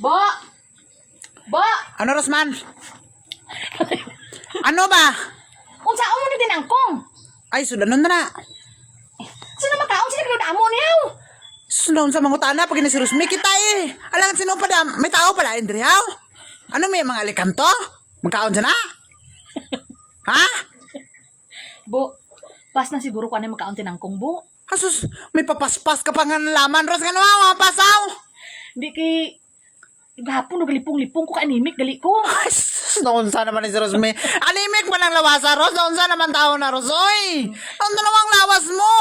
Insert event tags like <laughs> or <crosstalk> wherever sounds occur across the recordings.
Bo! Bo! Ano, Rosman? ano ba? Unsa mo ni tinangkong? Ay, sudanon na na. Sino makaon sila kay amo niyaw? Sudanon sa mga utana pag si Rosmi kita eh. Alangan sino pa da, may tao pala, Indri, haw? Ano may mga alikanto? Magkaon na? ha? Bo, pas na siguro ko ano makaon tinangkong bo. Asus, may papaspas ka pa nga laman, Ros, nga naman, mga pasaw. Di kay Gahapon nagalipong-lipong ko kanimik dali ko. <laughs> Ay, sus, naman ni si Rosmi. Animik pa ng lawasa, Ros. Naon sa naman tao na, Ros. Oy, naon dalawang lawas mo.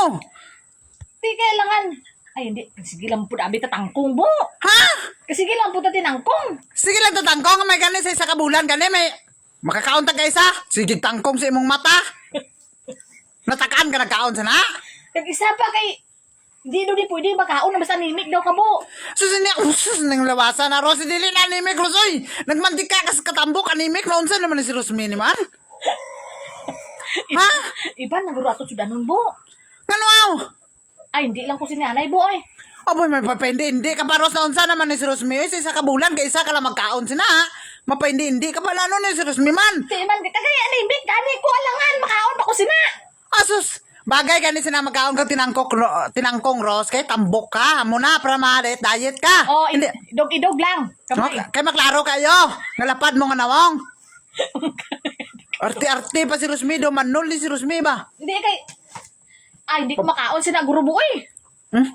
Di kailangan. Ay, hindi. Sige lang po abi tatangkong bo. Ha? Kasi sige lang po ta tinangkong. Sige lang tatangkong, may gani sa isa kabulan, gani may makakaon ta ka isa. Sige tangkong sa imong mata. <laughs> Natakaan ka nagkaon sa na. Kag isa pa kay di do di pwede makaon na basta nimik daw ka bo. Susun niya, <laughs> usus nang lawasa na, Ros. Dili na animik, Ros. Oy, nagmantika ka sa katambok, animik. Naon sa naman ni si Rosmi ni man. <laughs> Ha? Iba naguro ato sudanon bo. Ano aw? Ay, hindi lang ko si nanay bo ay. Aboy, may papende, hindi ka pa, Ros. Naon sa naman ni si Rosmi. Sa isa kabulan, kay isa ka lang magkaon sina, ha? Mapende, hindi ka pala ano ni si Rosmi man. Di man kagay animik gani ko alangan makaon pa ko sina. Asus, bagay gani sina magkaon ka tinangkok, ro- tinangkong Ros. Kay tambok ka, amo na, para ma-diet, diet ka. Oh, hindi. idog-idog lang. No, Kamay. kay maklaro kayo. Nalapad mo nga nawong. <laughs> Arte-arte pa si Rosmi, do manol ni si Rosmi ba? Hindi kay Ay, hindi ko makaon sina bo ay. Hmm?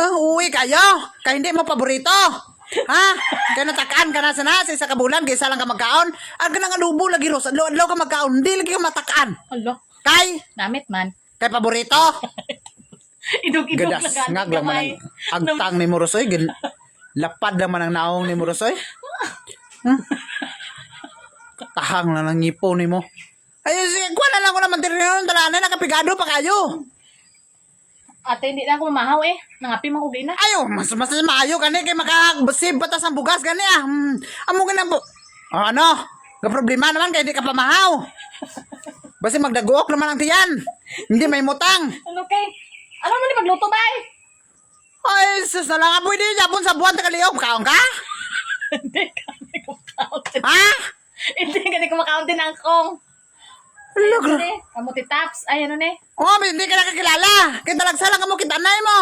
Ah, uwi kayo. Kaya hindi mo paborito. Ha? Kaya natakaan ka na sana sa isa kabulan, kaya isa lang ka magkaon. Ang ganang alubo lagi, Ros. Adlaw ka magkaon, hindi lagi ka matakaan. Alo, Kay, namit man. Kay paborito. <laughs> Idog-idog Gadas, lang ngag lang man ang agtang ni Morosoy. Gin, lapad naman ang naong ni Morosoy. Hmm? Tahang lang ang ngipo ni mo. Ayun, sige, kuha na lang ko naman din yun. Talanan, nakapigado pa kayo. Ate, hindi na ako mamahaw eh. Nangapi man ko gina. Ayo, mas mas maayo kani kay makabasib batas ang bugas gani ah. Hmm, amo gina po. Oh, ano? Ga problema naman kay di ka pamahaw. Basi magdaguok naman ang tiyan. Hindi may mutang. Ano kay? Ano mo ni magluto ba eh? Ay, sus na lang apoy di japon sa buwan ta kaliyom kaon ka? Hindi ka ko makaon. Ha? Hindi ka ko makaon tinangkong. Log. Hindi, kamu ti taps. Ay, ano ne? Oh, bis hindi ka nakakilala. Kay talagsa lang mo kita nay mo.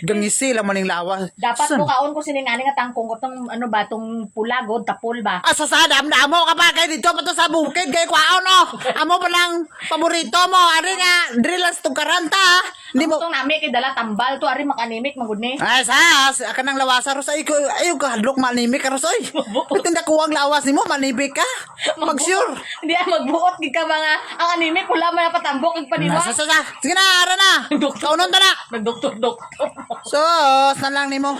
Gangisi lang maning lawas. Dapat San? mo kaon ko siningani nga tangkong ko tong ano ba, tong pula, god, tapol ba? Asa sa damo ka pa kay dito pa to sa bukid kay kwaon no. Amo pa lang paborito mo. Ari nga drillas to karanta. Hindi mo Itong nami kay dala tambal to, ari makanimik, magud ni. Ay, sa, sa ka ng lawasa ros ay ko ay ka hadlok manimik ka ros ay. Tinda ko ang lawas nimo manibik ka. Mag sure. Hindi ah, magbuot gid ka mga ang animik wala man patambok ig paniwa. Sa sa sa. Sige na, ara na. Kaunon ta na. Nagdoktor-doktor. Sos, na lang nimo.